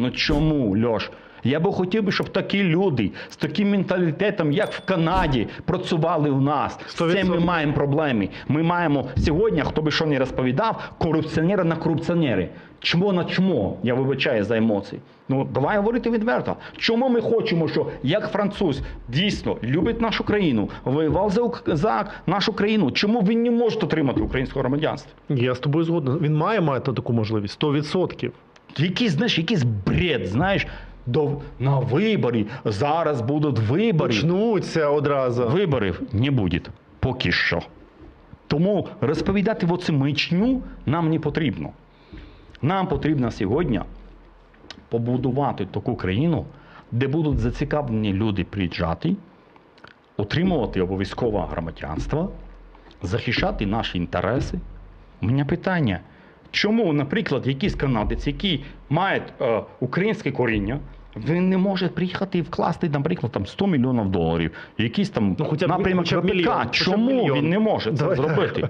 Ну чому, Льош? Я би хотів би, щоб такі люди з таким менталітетом, як в Канаді, працювали у нас. З цим ми маємо проблеми. Ми маємо сьогодні, хто би що не розповідав, корупціонери на корупціонери. Чмо на чмо? Я вибачаю за емоції. Ну давай говорити відверто. Чому ми хочемо, що як француз дійсно любить нашу країну, воював за, за нашу країну? Чому він не може отримати українського громадянства? Я з тобою згоден. Він має мати таку можливість 100%. Якийсь, знаєш, якийсь бред, знаєш, до, на виборі. Зараз будуть вибори. Почнуться одразу. Виборів не буде. Поки що. Тому розповідати оцю мичню нам не потрібно. Нам потрібно сьогодні побудувати таку країну, де будуть зацікавлені люди приїжджати, отримувати обов'язкове громадянство, захищати наші інтереси. У мене питання. Чому, наприклад, якийсь канадець, який має е, українське коріння, він не може приїхати і вкласти, наприклад, там 100 мільйонів доларів, якийсь там Ну, хоча б- напрямок хоча б мільйон, хоча б Чому мільйон. він не може це Давай так. зробити?